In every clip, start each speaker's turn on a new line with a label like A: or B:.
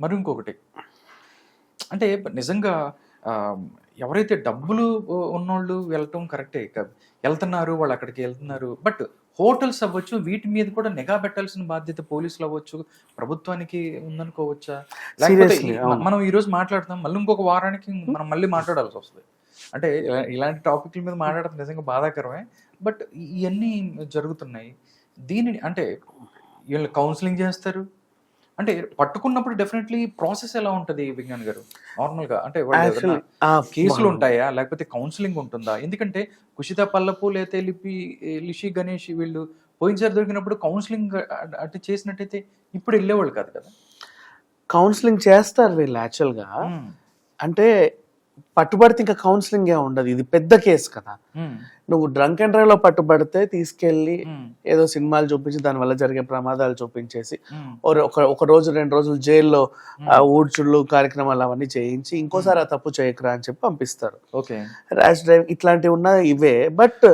A: మరి ఇంకొకటి అంటే నిజంగా ఎవరైతే డబ్బులు ఉన్నోళ్ళు వెళ్ళటం కరెక్టే వెళ్తున్నారు వాళ్ళు అక్కడికి వెళ్తున్నారు బట్ హోటల్స్ అవ్వచ్చు వీటి మీద కూడా నిఘా పెట్టాల్సిన బాధ్యత పోలీసులు అవ్వచ్చు ప్రభుత్వానికి ఉందనుకోవచ్చా? లేకపోతే. మనం ఈ రోజు మాట్లాడుతాం మళ్ళీ ఇంకొక వారానికి మనం మళ్ళీ మాట్లాడాల్సి వస్తుంది. అంటే ఇలా- ఇలాంటి టాపిక్ల మీద మాట్లాడటం నిజంగా బాధాకరమే బట్ ఇవన్నీ జరుగుతున్నాయి. దీనిని అంటే వీళ్ళు కౌన్సిలింగ్ చేస్తారు అంటే పట్టుకున్నప్పుడు డెఫినెట్లీ ప్రాసెస్ ఎలా ఉంటది విజ్ఞాన్ గారు? నార్మల్గా అంటే కేసులు ఉంటాయా? లేకపోతే కౌన్సిలింగ్ ఉంటుందా? ఎందుకంటే కుషిత పల్లపు లేతే లిపి లిషి గణేష్ వీళ్ళు పోయినసారి దొరికినప్పుడు కౌన్సిలింగ్ అటు చేసినట్టయితే ఇప్పుడు వెళ్ళేవాళ్ళు కాదు కదా?
B: కౌన్సిలింగ్ చేస్తారు వీళ్ళు యాక్చువల్గా. అంటే పట్టుబడితే ఇంకా కౌన్సిలింగ్ ఏ ఉండదు. ఇది పెద్ద కేసు కదా. నువ్వు డ్రంక్ అండ్ డ్రైవ్లో పట్టుబడితే
A: తీసుకెళ్ళి.
B: ఏదో సినిమాలు చూపించి దాని వల్ల జరిగే ప్రమాదాలు చూపించేసి ఒక ఒక రోజు రెండు రోజులు జైల్లో ఊడ్చుళ్ళు కార్యక్రమాలు అవన్నీ చేయించి ఇంకోసారి ఆ తప్పు చేయకరా అని చెప్పి పంపిస్తారు.
A: ఓకే.
B: ర్యాష్ డ్రైవ్ ఇట్లాంటివి ఉన్న ఇవే. బట్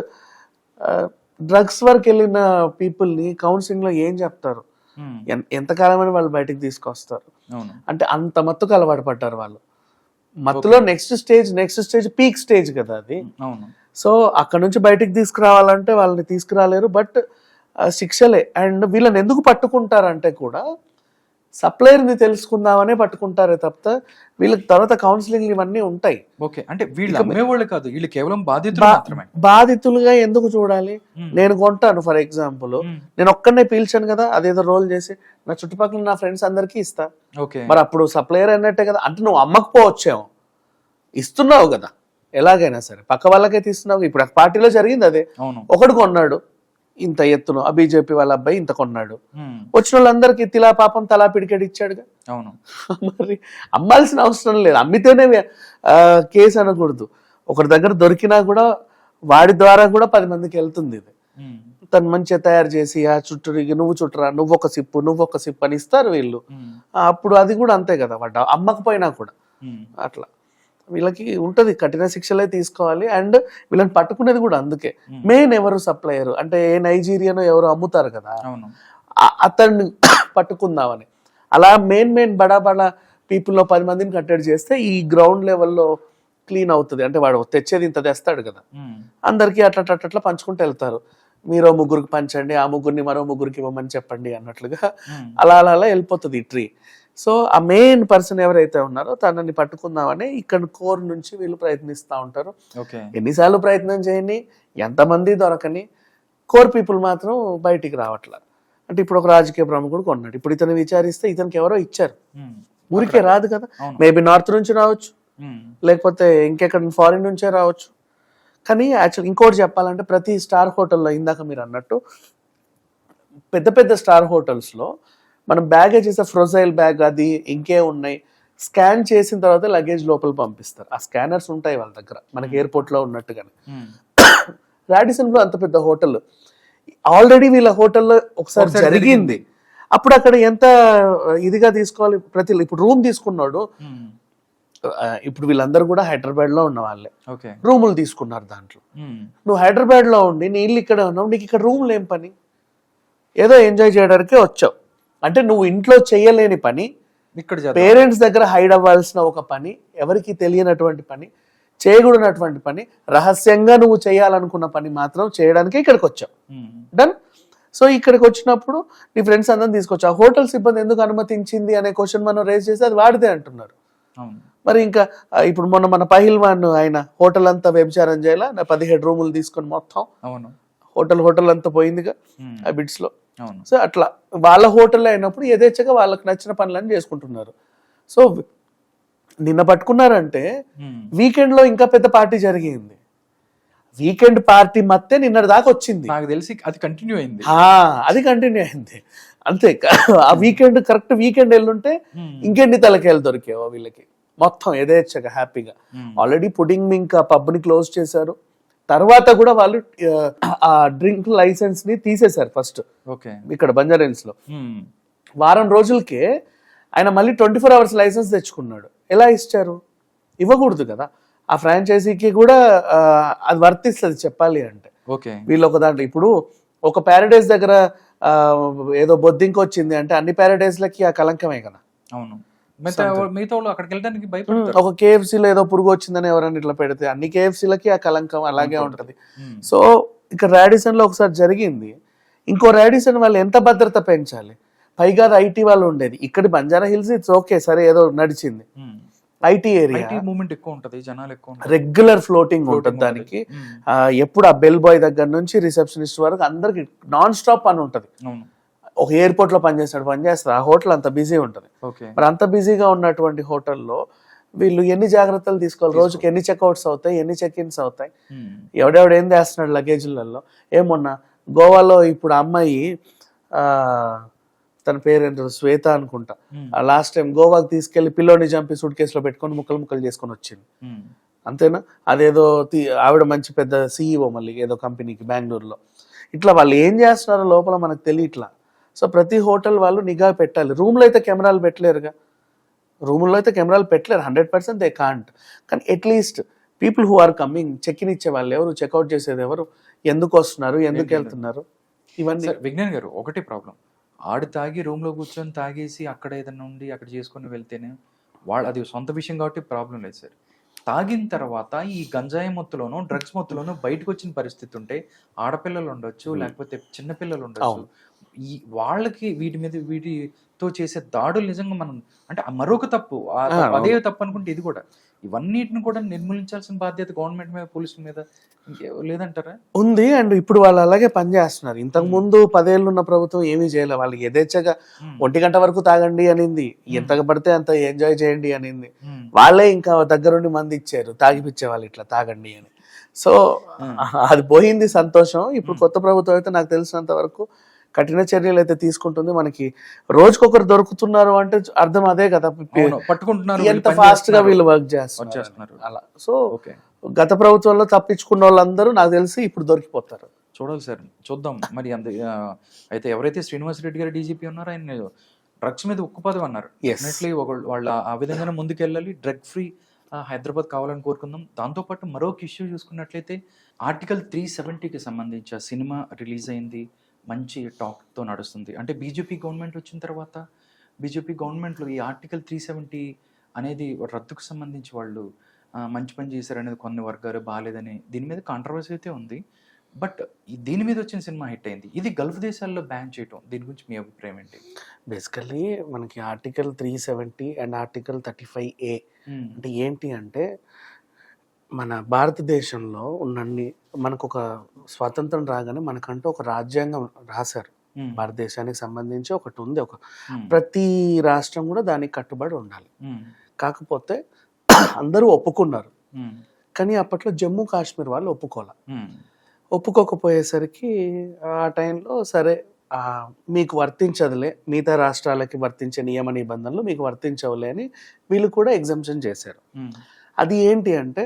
B: డ్రగ్స్ వరకు వెళ్ళిన people ని కౌన్సిలింగ్లో ఏం చెప్తారు? ఎంతకాలమని వాళ్ళు బయటికి తీసుకొస్తారు. అంటే అంత మత్తుకు అలవాటు పడ్డారు వాళ్ళు. మత్తులో next stage next stage peak stage కదా అది.
A: అవును.
B: సో అక్కడ నుంచి బయటికి తీసుకురావాలంటే వాళ్ళని తీసుకురాలేరు బట్ శిక్షలే. అండ్ వీళ్ళని ఎందుకు పట్టుకుంటారంటే కూడా సప్లయర్ని తెలుసుకుందామనే పట్టుకుంటారే తప్ప వీళ్ళకి తర్వాత కౌన్సిలింగ్ ఇవన్నీ ఉంటాయి.
A: ఓకే అంటే వీళ్ళు అమ్మేవాళ్ళు కాదు వీళ్ళు కేవలం బాధితులు మాత్రమే.
B: బాధితులుగా ఎందుకు చూడాలి. నేను కొంటాను ఫర్ ఎగ్జాంపుల్. నేను ఒక్కడనే పీల్చాను కదా అదేదో రోల్ చేసి నా చుట్టుపక్కల నా ఫ్రెండ్స్ అందరికీ ఇస్తా.
A: ఓకే.
B: మరి అప్పుడు సప్లయర్ అన్నట్టే కదా అంటే నువ్వు అమ్మకపోవచ్చేమో. ఇస్తున్నావు కదా ఎలాగైనా సరే. పక్క వాళ్ళకే తీస్తున్నావు ఇప్పుడు పార్టీలో జరిగింది అదే. ఒకడు కొన్నాడు ఇంత ఎత్తును ఆ బీజేపీ వాళ్ళ అబ్బాయి ఇంత కొన్నాడు. వచ్చిన వాళ్ళందరికీ తిలా పాపం తలా పిడికెడు ఇచ్చాడుగా.
A: అవును.
B: మరి అమ్మాల్సిన అవసరం లేదు. అమ్మితేనే ఆ, కేసు అనకూడదు. ఒకరి దగ్గర దొరికినా కూడా వాడి ద్వారా కూడా పది మందికి వెళ్తుంది ఇది. తను మంచిగా తయారు చేసి ఆ చుట్టూ నువ్వు చుట్టరా నువ్వు ఒక సిప్పు నువ్వు ఒక సిప్పు అని ఇస్తారు వీళ్ళు. అప్పుడు అది కూడా అంతే కదా. వాడు అమ్మకపోయినా కూడా. అట్లా. వీళ్ళకి ఉంటది కఠిన శిక్షలే తీసుకోవాలి. అండ్ వీళ్ళని పట్టుకునేది కూడా అందుకే. మెయిన్ ఎవరు సప్లయర్? అంటే ఏ నైజీరియానో ఎవరు అమ్ముతారు కదా. అతన్ని పట్టుకుందామని. అలా మెయిన్ మెయిన్ బడా బడా పీపుల్లో పది మందిని కట్టడి చేస్తే ఈ గ్రౌండ్ లెవెల్లో క్లీన్ అవుతుంది. అంటే వాడు తెచ్చేది ఇంత తెస్తాడు కదా. అందరికీ అట్లా పంచుకుంటూ వెళ్తారు. మీరు ముగ్గురికి పంచండి ఆ ముగ్గురిని మరో ముగ్గురికి ఇవ్వమని చెప్పండి అన్నట్లుగా. అలా అలా అలా వెళ్ళిపోతుంది ఈ ట్రీ. సో ఆ మెయిన్ పర్సన్ ఎవరైతే ఉన్నారో తనని పట్టుకుందామని ఇక్కడ కోర్ నుంచి వీళ్ళు ప్రయత్నిస్తూ ఉంటారు.
A: ఓకే.
B: ఎన్నిసార్లు ప్రయత్నం చేయని ఎంతమంది దొరకని కోర్ పీపుల్ మాత్రం బయటికి రావట్లా. అంటే ఇప్పుడు ఒక రాజకీయ ప్రముఖుడు కొన్నాడు. ఇప్పుడు ఇతను విచారిస్తే ఇతనికి ఎవరో ఇచ్చారు. ఊరికే రాదు కదా. మేబీ నార్త్ నుంచి రావచ్చు. లేకపోతే ఇంకెక్కడ ఫారిన్ నుంచే రావచ్చు. కానీ యాక్చువల్ ఇంకోటి చెప్పాలంటే ప్రతి స్టార్ హోటల్లో ఇందాక మీరు అన్నట్టు పెద్ద పెద్ద స్టార్ హోటల్స్లో మనం బ్యాగేజ్ చేసే ఫ్రోజైల్ బ్యాగ్ అది ఇంకే ఉన్నాయి. స్కాన్ చేసిన తర్వాత లగేజ్ లోపల పంపిస్తారు. ఆ స్కానర్స్ ఉంటాయి వాళ్ళ దగ్గర మనకి ఎయిర్పోర్ట్లో ఉన్నట్టుగానే.
A: మ్మ్.
B: రాడిసన్లో అంత పెద్ద హోటల్ ఆల్రెడీ వీళ్ళ హోటల్లో ఒకసారి జరిగింది. అప్పుడు అక్కడ ఎంత ఇదిగా తీసుకోవాలి? ప్రతి ఇప్పుడు రూమ్ తీసుకున్నాడు. ఆ, ఇప్పుడు వీళ్ళందరూ కూడా హైదరాబాద్లో ఉన్న వాళ్ళే.
A: ఓకే.
B: రూములు తీసుకున్నారు దాంట్లో. నువ్వు హైదరాబాద్లో ఉండి నీ ఇల్లు ఇక్కడ ఉన్నావు నీకు ఇక్కడ రూమ్లు ఏం పని. ఏదో ఎంజాయ్ చేయడానికే వచ్చావు. అంటే నువ్వు ఇంట్లో చేయలేని పని
A: ఇక్కడ
B: పేరెంట్స్ దగ్గర హైడ్ అవ్వాల్సిన ఒక పని ఎవరికి తెలియనటువంటి పని చేయకూడనటువంటి పని రహస్యంగా నువ్వు చేయాలనుకున్న పని మాత్రం చేయడానికి ఇక్కడికి వచ్చావు. డన్ సో ఇక్కడికి వచ్చినప్పుడు నీ ఫ్రెండ్స్ అందరం తీసుకొచ్చా హోటల్ సిబ్బంది ఎందుకు అనుమతించింది అనే క్వశ్చన్ మనం రేజ్ చేసి అది వాడితే అంటున్నారు. మరి ఇంకా ఇప్పుడు మొన్న మన పహిల్వాన్ ఆయన హోటల్ అంతా వ్యభిచారం చేయాల? నా పదిహేడు రూములు తీసుకొని మొత్తం హోటల్ హోటల్ అంతా పోయిందిగా
A: మ్మ్.
B: ఆ
A: బిట్స్లో.
B: సో అట్లా వాళ్ళ హోటల్ అయినప్పుడు యథేచ్ఛగా వాళ్ళకి నచ్చిన పనులను చేసుకుంటున్నారు. సో నిన్న పట్టుకున్నారంటే. వీకెండ్లో ఇంకా పెద్ద పార్టీ జరిగింది. వీకెండ్ పార్టీ మత్తే నిన్నటి దాకా వచ్చింది.
A: నాకు తెలిసి అది కంటిన్యూ అయింది.
B: అది కంటిన్యూ అయింది. అంతే ఆ వీకెండ్ కరెక్ట్ వీకెండ్ వెళ్ళుంటే. ఇంకెన్ని తలకాయలు దొరికేవో వీళ్ళకి. మొత్తం యథేచ్ఛగా హ్యాపీగా. ఆల్రెడీ పుడింగ్ ఇంకా పబ్ని క్లోజ్ చేశారు. తర్వాత కూడా వాళ్ళు ఆ, డ్రింక్ లైసెన్స్ని తీసేశారు ఫస్ట్.
A: ఓకే.
B: ఇక్కడ
A: బంజారెన్స్లో.
B: వారం రోజులకే ఆయన మళ్ళీ ట్వంటీ ఫోర్ అవర్స్ లైసెన్స్ తెచ్చుకున్నాడు. ఎలా ఇచ్చారు? ఇవ్వకూడదు కదా. ఆ ఫ్రాంచైజీకి కూడా అది వర్తిస్తుంది చెప్పాలి అంటే.
A: ఓకే.
B: వీళ్ళు ఒక దాంట్లో ఇప్పుడు ఒక ప్యారడైజ్ దగ్గర ఏదో బొద్దింక వచ్చింది అంటే అన్ని ప్యారడైజ్లకి ఆ కలంకమే కదా.
A: అవును. మిగతా వాళ్ళు అక్కడికి వెళ్ళడానికి భయపడతారు.
B: ఒక కేఎఫ్సీలో ఏదో పురుగు వచ్చిందని ఎవరైనా ఇట్లా పెడితే అన్ని కేఎఫ్సీలకి ఆ కలంకం అలాగే
A: ఉంటుంది.
B: సో ఇక రాడిసన్లో ఒకసారి జరిగింది. ఇంకో రాడిసన్ వాళ్ళు ఎంత భద్రత పెంచాలి? పైగా ఐటీ వాళ్ళు ఉండేది. ఇక్కడ బంజారా హిల్స్ ఇట్స్ ఓకే సరే ఏదో నడిచింది. IT area.
A: ఐటీ మూమెంట్ ఎక్కువ ఉంటది జనాలు ఎక్కువ
B: రెగ్యులర్ ఫ్లోటింగ్ ఉంటుంది. దానికి. ఎప్పుడు ఆ బెల్ బాయ్ దగ్గర నుంచి రిసెప్షనిస్ట్ వరకు అందరికి నాన్ స్టాప్ పని ఉంటది. ఒక ఎయిర్పోర్ట్లో పనిచేస్తాడు. పని చేస్తాడు ఆ హోటల్ అంత బిజీ ఉంటది. మరి అంత బిజీగా ఉన్నటువంటి హోటల్లో వీళ్ళు ఎన్ని జాగ్రత్తలు తీసుకోవాలి? రోజుకి ఎన్ని చెక్అవుట్స్ అవుతాయి? ఎన్ని చెక్ ఇన్స్ అవుతాయి. ఎవడెవడు ఏం చేస్తున్నాడు లగేజ్లలో? ఏమన్నా గోవాలో ఇప్పుడు అమ్మాయి ఆ, తన పేరేంటో శ్వేత అనుకుంటా. లాస్ట్ టైం గోవాకి తీసుకెళ్ళి పిల్లోని చంపి సూట్ కేసులో పెట్టుకొని ముక్కలు ముక్కలు చేసుకొని వచ్చింది. అంతేనా? అదేదో ఆవిడ మంచి పెద్ద సీఈఓ మళ్ళీ ఏదో కంపెనీకి బెంగళూరులో. ఇట్లా వాళ్ళు ఏం చేస్తున్నారో లోపల మనకు తెలియట్లా. సో ప్రతి హోటల్ వాళ్ళు నిఘా పెట్టాలి. రూమ్లో అయితే కెమెరాలు పెట్టలేరుగా. రూముల్లో అయితే కెమెరాలు పెట్టలేరు. Hundred percent they can't. కానీ at least people who are coming check in ఇచ్చే వాళ్ళు ఎవరు చెక్అవుట్ చేసేది ఎవరు ఎందుకు వస్తున్నారు ఎందుకు వెళ్తున్నారు ఇవన్నీ.
A: విజ్ఞాన్ గారు ఒకటే ప్రాబ్లం. ఆడు తాగి రూమ్లో కూర్చొని తాగేసి అక్కడ ఏదైనా ఉండి అక్కడ చేసుకొని వెళ్తేనే వాళ్ళు అది సొంత విషయం కాబట్టి ప్రాబ్లం లేదు సార్. తాగిన తర్వాత ఈ గంజాయి మొత్తులోనూ డ్రగ్స్ మొత్తులోనూ బయటకు వచ్చిన పరిస్థితి ఉంటే ఆడపిల్లలు ఉండొచ్చు
B: Hmm.
A: లేకపోతే చిన్నపిల్లలు ఉండొచ్చు. ఈ వాళ్ళకి వీటి మీద వీటితో చేసే దాడులు నిజంగా మనం అంటే మరొక తప్పు అదే. తప్పు అనుకుంటే ఇది కూడా ఇవన్నిటిని కూడా నిర్మూలించాల్సిన బాధ్యత గవర్నమెంట్ మీద పోలీసుల మీద లేదంటారా
B: ఉంది అండ్ ఇప్పుడు వాళ్ళు అలాగే పనిచేస్తున్నారు ఇంతకు. ముందు పదేళ్ళు ఉన్న ప్రభుత్వం ఏమీ చేయలేదు వాళ్ళకి యథేచ్ఛగా. ఒంటి గంట వరకు తాగండి అనింది ఎంతగా పడితే అంత ఎంజాయ్ చేయండి అనింది. వాళ్ళే ఇంకా దగ్గరుండి మంది ఇచ్చారు తాగిపిచ్చే వాళ్ళు ఇట్లా తాగండి అని సో. అది పోయింది సంతోషం ఇప్పుడు. కొత్త ప్రభుత్వం అయితే నాకు తెలిసినంత వరకు కఠిన చర్యలు అయితే తీసుకుంటుంది. మనకి రోజుకొకరు దొరుకుతున్నారు అంటే అర్థం అదే కదా.
A: పట్టుకుంటున్నారు
B: ఎంత
A: ఫాస్ట్గా.
B: వీళ్ళు వర్క్ చేస్తున్నారు.
A: చేస్తున్నారు.
B: అలా. So
A: okay.
B: గత ప్రభుత్వంలో తప్పించుకున్న వాళ్ళందరూ నాకు తెలిసి ఇప్పుడు దొరికిపోతారు.
A: చూడాలి సార్. చూద్దాం. మరి అంత అయితే ఎవరైతే శ్రీనివాస్ రెడ్డి గారు డీజీపీ ఉన్నారో ఆయన డ్రగ్స్ మీద ఉక్కుపదం అన్నారు. డెఫినెట్లీ వాళ్ళు ఆ విధంగానే ముందుకెళ్ళాలి. డ్రగ్ ఫ్రీ హైదరాబాద్ కావాలని కోరుకుందాం. దాంతోపాటు మరొక ఇష్యూ చూసుకున్నట్లయితే ఆర్టికల్ త్రీ సెవెంటీకి సంబంధించి సినిమా రిలీజ్ అయింది. మంచి టాక్తో నడుస్తుంది. అంటే బీజేపీ గవర్నమెంట్ వచ్చిన తర్వాత బీజేపీ గవర్నమెంట్లో ఈ ఆర్టికల్ త్రీ సెవెంటీ అనేది రద్దుకు సంబంధించి వాళ్ళు మంచి పని చేశారు అనేది కొన్ని వర్గాలు బాగాలేదని దీని మీద కాంట్రవర్సీ అయితే ఉంది. బట్ దీని మీద వచ్చిన సినిమా హిట్ అయింది. ఇది గల్ఫ్ దేశాల్లో బ్యాన్ చేయటం. దీని గురించి మీ అభిప్రాయం ఏంటి?
B: బేసికల్లీ మనకి article three seventy and article thirty five A. అంటే ఏంటి అంటే మన భారతదేశంలో ఉన్నన్ని మనకు ఒక స్వాతంత్రం రాగానే మనకంటూ ఒక రాజ్యాంగం రాశారు. భారతదేశానికి సంబంధించి ఒకటి ఉంది ఒక. ప్రతి రాష్ట్రం కూడా దానికి కట్టుబడి ఉండాలి. కాకపోతే అందరూ ఒప్పుకున్నారు. కానీ అప్పట్లో జమ్మూ కాశ్మీర్ వాళ్ళు ఒప్పుకోవాలి
A: మ్మ్.
B: ఒప్పుకోకపోయేసరికి ఆ టైంలో సరే మీకు వర్తించదులే మిగతా రాష్ట్రాలకి వర్తించే నియమ నిబంధనలు మీకు వర్తించవులే అని వీళ్ళు కూడా ఎగ్జామ్షన్ చేశారు. అది ఏంటి అంటే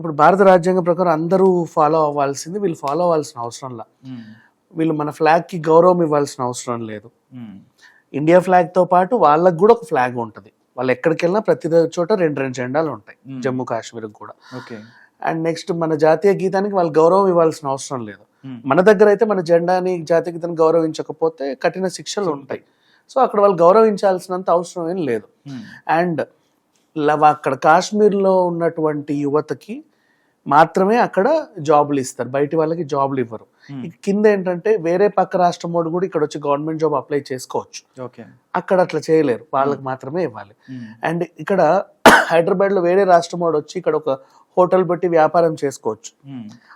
B: ఇప్పుడు భారత రాజ్యాంగం ప్రకారం అందరూ ఫాలో అవ్వాల్సింది వీళ్ళు ఫాలో అవ్వాల్సిన అవసరంలా. వీళ్ళు మన ఫ్లాగ్కి గౌరవం ఇవ్వాల్సిన అవసరం లేదు. ఇండియా ఫ్లాగ్తో పాటు వాళ్ళకి కూడా ఒక ఫ్లాగ్ ఉంటుంది వాళ్ళు ఎక్కడికి వెళ్ళినా ప్రతి చోట రెండు రెండు జెండాలు ఉంటాయి
A: మ్మ్.
B: జమ్మూ కాశ్మీర్కి కూడా
A: ఓకే
B: అండ్ నెక్స్ట్ మన జాతీయ గీతానికి వాళ్ళు గౌరవం ఇవ్వాల్సిన అవసరం లేదు. మన దగ్గర అయితే మన జెండాని జాతీయ గీతాన్ని గౌరవించకపోతే కఠిన శిక్షలు ఉంటాయి సో అక్కడ వాళ్ళు గౌరవించాల్సినంత అవసరం ఏం లేదు. అండ్ అక్కడ కాశ్మీర్లో ఉన్నటువంటి యువతకి మాత్రమే అక్కడ జాబులు ఇస్తారు బయటి వాళ్ళకి జాబులు ఇవ్వరు. ఇక కింద ఏంటంటే వేరే పక్క రాష్ట్రం వాడు కూడా ఇక్కడ వచ్చి గవర్నమెంట్ జాబ్ అప్లై చేసుకోవచ్చు
A: ఓకే
B: అక్కడ అట్లా చేయలేరు వాళ్ళకి మాత్రమే ఇవ్వాలి
A: మ్మ్.
B: అండ్ ఇక్కడ హైదరాబాద్లో వేరే రాష్ట్రం వాడు వచ్చి ఇక్కడ ఒక హోటల్ పెట్టి వ్యాపారం చేసుకోవచ్చు.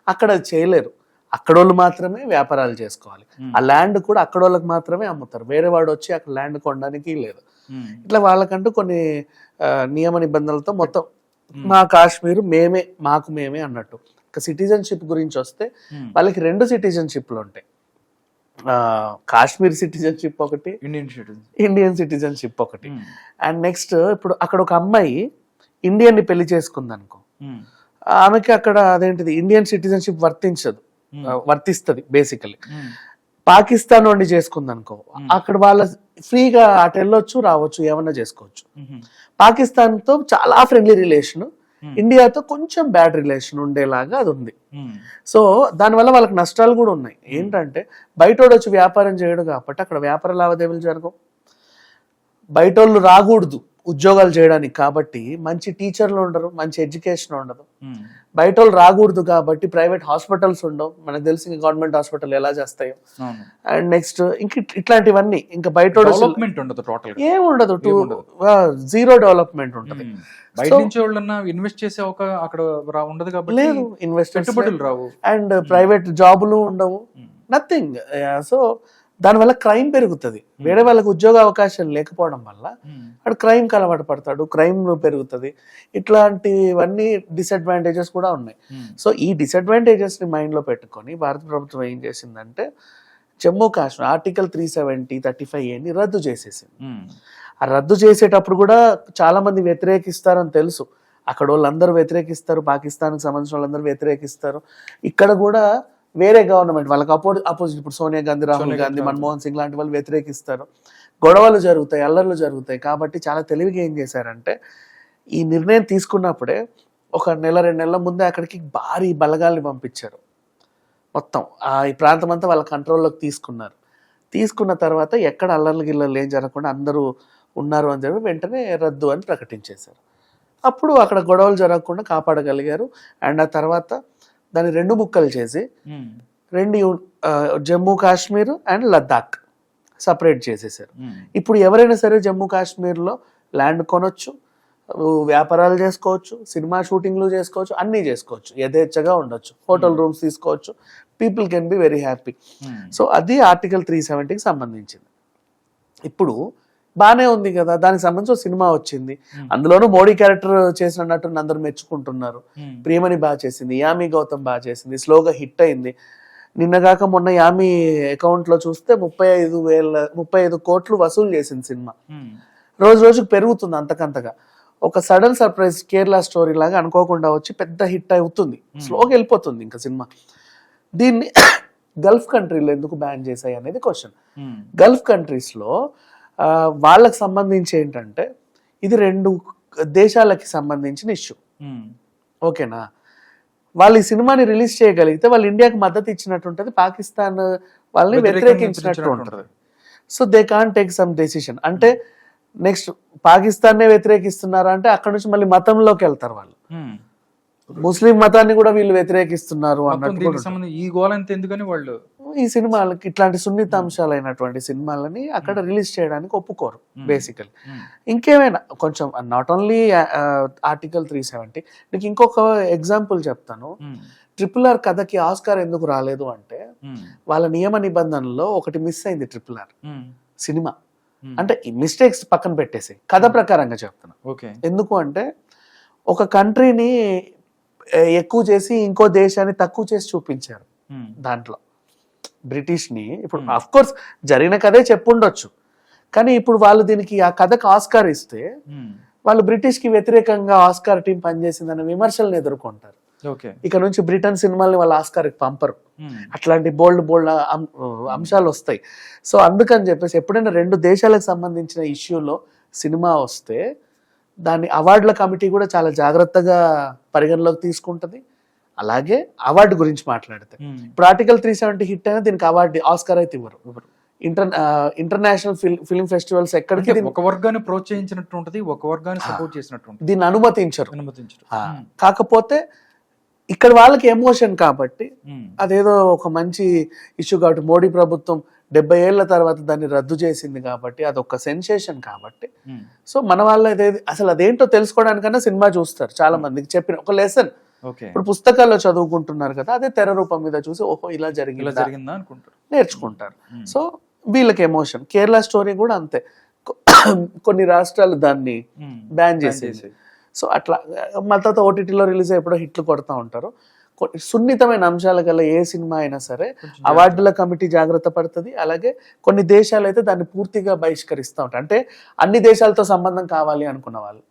B: అక్కడ చేయలేరు అక్కడోళ్ళు మాత్రమే వ్యాపారాలు చేసుకోవాలి. ఆ ల్యాండ్ కూడా అక్కడోళ్ళకి మాత్రమే అమ్ముతారు వేరే వాడు వచ్చి అక్కడ ల్యాండ్ కొనడానికి లేదు. ఇట్లా వాళ్ళకంటూ కొన్ని నియమ నిబంధనలతో మొత్తం. మా కాశ్మీర్ మేమే మాకు మేమే అన్నట్టు సిటిజన్షిప్ గురించి వస్తే. వాళ్ళకి రెండు సిటిజన్షిప్లు ఉంటాయి కాశ్మీర్ సిటిజన్షిప్ ఒకటి
A: ఇండియన్ సిటిజన్
B: ఇండియన్ సిటిజన్షిప్ ఒకటి. అండ్ నెక్స్ట్ ఇప్పుడు అక్కడ ఒక అమ్మాయి ఇండియన్ని పెళ్ళి చేసుకుంది అనుకో. ఆమెకి అక్కడ అదేంటిది ఇండియన్ సిటిజన్షిప్ వర్తించదు. వర్తిస్తుంది బేసికలీ. పాకిస్తాన్ నుండి చేసుకుంది అనుకో. అక్కడ వాళ్ళ ఫ్రీగా అటు వెళ్ళొచ్చు రావచ్చు ఏమన్నా చేసుకోవచ్చు
A: మ్మ్.
B: పాకిస్తాన్తో చాలా ఫ్రెండ్లీ రిలేషన్
A: మ్మ్.
B: ఇండియాతో కొంచెం బ్యాడ్ రిలేషన్ ఉండేలాగా అది ఉంది
A: మ్మ్.
B: సో దానివల్ల వాళ్ళకి నష్టాలు కూడా ఉన్నాయి ఏంటంటే బయటోడు వచ్చి వ్యాపారం చేయడు కాబట్టి అక్కడ వ్యాపార లావాదేవీలు జరగవు బయటోళ్ళు రాకూడదు ఉద్యోగాలు చేయడానికి కాబట్టి మంచి టీచర్లు ఉండరు మంచి ఎడ్యుకేషన్ ఉండదు. బయట వాళ్ళు రాకూడదు కాబట్టి ప్రైవేట్ హాస్పిటల్స్ ఉండవు. మనకు తెలిసి గవర్నమెంట్ హాస్పిటల్ ఎలా చేస్తాయో. అండ్ నెక్స్ట్ ఇంక ఇట్- ఇట్లాంటివన్నీ ఇంకా బయట
A: డెవలప్మెంట్ ఉండదు టోటల్
B: ఏం ఉండదు. టూ
A: ఏముండదు.
B: జీరో డెవలప్మెంట్ ఉంటుంది.
A: బయట నుంచి వాళ్ళన్నా ఇన్వెస్ట్ చేసే ఒక అక్కడ ఉండదు కాబట్టి
B: లేదు
A: పెట్టుబడులు రావు.
B: అండ్ ప్రైవేట్ జాబులు ఉండవు. నథింగ్ సో దానివల్ల క్రైమ్ పెరుగుతుంది. వేరే వాళ్ళకి ఉద్యోగ అవకాశాలు లేకపోవడం వల్ల
A: ఉమ్,
B: వాడు క్రైమ్ అలవాటు పడతాడు క్రైమ్ పెరుగుతుంది. ఇట్లాంటివన్నీ డిసడ్వాంటేజెస్ కూడా ఉన్నాయి. సో ఈ డిసడ్వాంటేజెస్ని మైండ్లో పెట్టుకొని భారత ప్రభుత్వం ఏం చేసిందంటే Jammu Kashmir article three seventy thirty five ఏని రద్దు చేసేసింది. ఆ రద్దు చేసేటప్పుడు కూడా చాలా మంది వ్యతిరేకిస్తారని తెలుసు. అక్కడ వాళ్ళందరూ వ్యతిరేకిస్తారు పాకిస్తాన్కి సంబంధించిన వాళ్ళందరూ వ్యతిరేకిస్తారు. ఇక్కడ కూడా వేరే గవర్నమెంట్ వాళ్ళకి అపో అపోజిట్ ఇప్పుడు సోనియా గాంధీ రాహుల్ గాంధీ, మన్మోహన్ సింగ్ లాంటి వాళ్ళు వ్యతిరేకిస్తారు. గొడవలు జరుగుతాయి అల్లర్లు జరుగుతాయి. కాబట్టి చాలా తెలివిగా ఏం చేశారంటే ఈ నిర్ణయం తీసుకున్నప్పుడే ఒక నెల రెండు నెలల ముందే అక్కడికి భారీ బలగాల్ని పంపించారు. మొత్తం ఆ ఈ ప్రాంతం అంతా వాళ్ళ కంట్రోల్లోకి తీసుకున్నారు. తీసుకున్న తర్వాత ఎక్కడ అల్లర్లు గిల్లర్లు ఏం జరగకుండా అందరూ ఉన్నారు అని చెప్పి వెంటనే రద్దు అని ప్రకటించేశారు. అప్పుడు అక్కడ గొడవలు జరగకుండా కాపాడగలిగారు. అండ్ ఆ తర్వాత దాన్ని రెండు ముక్కలు చేసి రెండు జమ్మూ కాశ్మీర్ అండ్ లద్దాఖ్ సపరేట్ చేసేసారు. ఇప్పుడు ఎవరైనా సరే జమ్మూ కాశ్మీర్లో ల్యాండ్ కొనొచ్చు వ్యాపారాలు చేసుకోవచ్చు సినిమా షూటింగ్లు చేసుకోవచ్చు అన్నీ చేసుకోవచ్చు. యథేచ్ఛగా ఉండొచ్చు. హోటల్ రూమ్స్ తీసుకోవచ్చు. People can be very happy. So అది ఆర్టికల్ త్రీ సెవెంటీకి సంబంధించింది. ఇప్పుడు బానే ఉంది కదా దానికి సంబంధించి సినిమా వచ్చింది. అందులోనూ మోడీ క్యారెక్టర్ చేసిన నటుని అందరూ మెచ్చుకుంటున్నారు. ప్రియమణి బాగా చేసింది యామి గౌతమ్ బాగా చేసింది స్లోగా హిట్ అయింది. నిన్నగాక మొన్న యామి అకౌంట్లో చూస్తే ముప్పై ఐదు వేల ముప్పై ఐదు కోట్లు వసూలు చేసింది సినిమా. రోజు రోజుకు పెరుగుతుంది అంతకంతగా. ఒక సడన్ సర్ప్రైజ్ కేరళ స్టోరీ లాగా అనుకోకుండా వచ్చి పెద్ద హిట్ అవుతుంది. స్లోగా వెళ్ళిపోతుంది ఇంకా సినిమా. దీన్ని గల్ఫ్ కంట్రీలో ఎందుకు బ్యాన్ చేశాయి అనేది క్వశ్చన్. గల్ఫ్ కంట్రీస్లో ఆ, వాళ్ళకి సంబంధించి ఏంటంటే ఇది రెండు దేశాలకి సంబంధించిన ఇష్యూ. ఓకేనా? వాళ్ళు ఈ సినిమాని రిలీజ్ చేయగలిగితే వాళ్ళు ఇండియాకి మద్దతు ఇచ్చినట్టు ఉంటుంది పాకిస్తాన్ వాళ్ళని వ్యతిరేకించినట్టు ఉంటుంది so they can take some decision. అంటే నెక్స్ట్ పాకిస్తాన్నే వ్యతిరేకిస్తున్నారా అంటే అక్కడ నుంచి మళ్ళీ మతంలోకి వెళ్తారు వాళ్ళు. ముస్లిం మతాన్ని కూడా వీళ్ళు వ్యతిరేకిస్తున్నారు అన్నట్టు
A: ఈ గోల్ ఎంత ఎందుకని వాళ్ళు
B: ఈ సినిమాలకి ఇట్లాంటి సున్నిత అంశాలైనటువంటి సినిమాలని అక్కడ రిలీజ్ చేయడానికి ఒప్పుకోరు. బేసికల్. ఇంకేమైనా కొంచెం not only article three seventy నీకు ఇంకొక ఎగ్జాంపుల్ చెప్తాను. ట్రిపుల్ ఆర్ కథకి ఆస్కార్ ఎందుకు రాలేదు అంటే వాళ్ళ నియమ నిబంధనలో ఒకటి మిస్ అయింది ట్రిపుల్ ఆర్ సినిమా. అంటే ఈ మిస్టేక్స్ పక్కన పెట్టేసి కథ ప్రకారంగా చెప్తున్నా.
A: ఓకే.
B: ఎందుకు అంటే ఒక కంట్రీని ఎక్కువ చేసి ఇంకో దేశాన్ని తక్కువ చేసి చూపించారు దాంట్లో. బ్రిటిష్ని ఇప్పుడు. అఫ్ కోర్స్ జరిగిన కథే చెప్పుండొచ్చు. కానీ ఇప్పుడు వాళ్ళు దీనికి ఆ కథకు ఆస్కార్ ఇస్తే వాళ్ళు బ్రిటిష్కి వ్యతిరేకంగా ఆస్కార్ టీం పనిచేసిందన్న విమర్శలను ఎదుర్కొంటారు.
A: ఓకే.
B: ఇక నుంచి బ్రిటన్ సినిమాల్ని వాళ్ళ ఆస్కార్కి పంపరు అట్లాంటి బోల్డ్ బోల్డ్ అంశాలు వస్తాయి. సో అందుకని చెప్పేసి ఎప్పుడైనా రెండు దేశాలకు సంబంధించిన ఇష్యూలో సినిమా వస్తే దాన్ని అవార్డుల కమిటీ కూడా చాలా జాగ్రత్తగా పరిగణలోకి తీసుకుంటది. అలాగే అవార్డు గురించి మాట్లాడితే ఇప్పుడు ఆర్టికల్ త్రీ సెవెంటీ హిట్ అయినా దీనికి అవార్డు ఆస్కార్ అయితే ఇవ్వరు. ఇంటర్ ఇంటర్నేషనల్ ఫిల్మ్ ఫెస్టివల్స్ ఎక్కడికి
A: ఒక వర్గాన్ని ప్రోత్సహించినట్టు ఉంటది ఒక వర్గాన్ని సపోర్ట్ చేసినట్టు
B: దీన్ని అనుమతించరు.
A: అనుమతించరు.
B: కాకపోతే ఇక్కడ వాళ్ళకి ఎమోషన్ కాబట్టి అదేదో ఒక మంచి ఇష్యూ కాబట్టి మోడీ ప్రభుత్వం డెబ్బై ఏళ్ళ తర్వాత దాన్ని రద్దు చేసింది కాబట్టి అదొక సెన్సేషన్ కాబట్టి సో మన వాళ్ళు అసలు అదేంటో తెలుసుకోవడానికన్నా సినిమా చూస్తారు చాలా మందికి చెప్పిన ఒక లెసన్. ఇప్పుడు పుస్తకాల్లో చదువుకుంటున్నారు కదా అదే తెర రూపం మీద చూసి ఓహో ఇలా జరిగింది?
A: జరిగిందా అనుకుంటారు.
B: నేర్చుకుంటారు. సో వీళ్ళకి ఎమోషన్ కేరళ స్టోరీ కూడా అంతే. కొన్ని రాష్ట్రాలు దాన్ని బ్యాన్ చేసేది. సో అట్లా మళ్ళీ తర్వాత ఓటీటీలో రిలీజ్ ఎప్పుడో హిట్లు కొడతా ఉంటారు. సున్నితమైన అంశాల గల ఏ సినిమా అయినా సరే అవార్డుల కమిటీ జాగ్రత్త పడుతుంది. అలాగే కొన్ని దేశాలు అయితే దాన్ని పూర్తిగా బహిష్కరిస్తూ ఉంటాయి అంటే అన్ని దేశాలతో సంబంధం కావాలి అనుకున్న వాళ్ళు.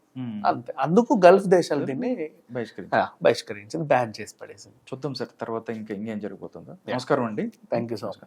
B: అంతే అందుకు గల్ఫ్ దేశాలు దీన్ని బహిష్కరించింది బ్యాన్ చేసి పడేసింది.
A: చూద్దాం సార్ తర్వాత ఇంకా ఇంకేం జరిగిపోతుందో నమస్కారం అండి.
B: Thank you so much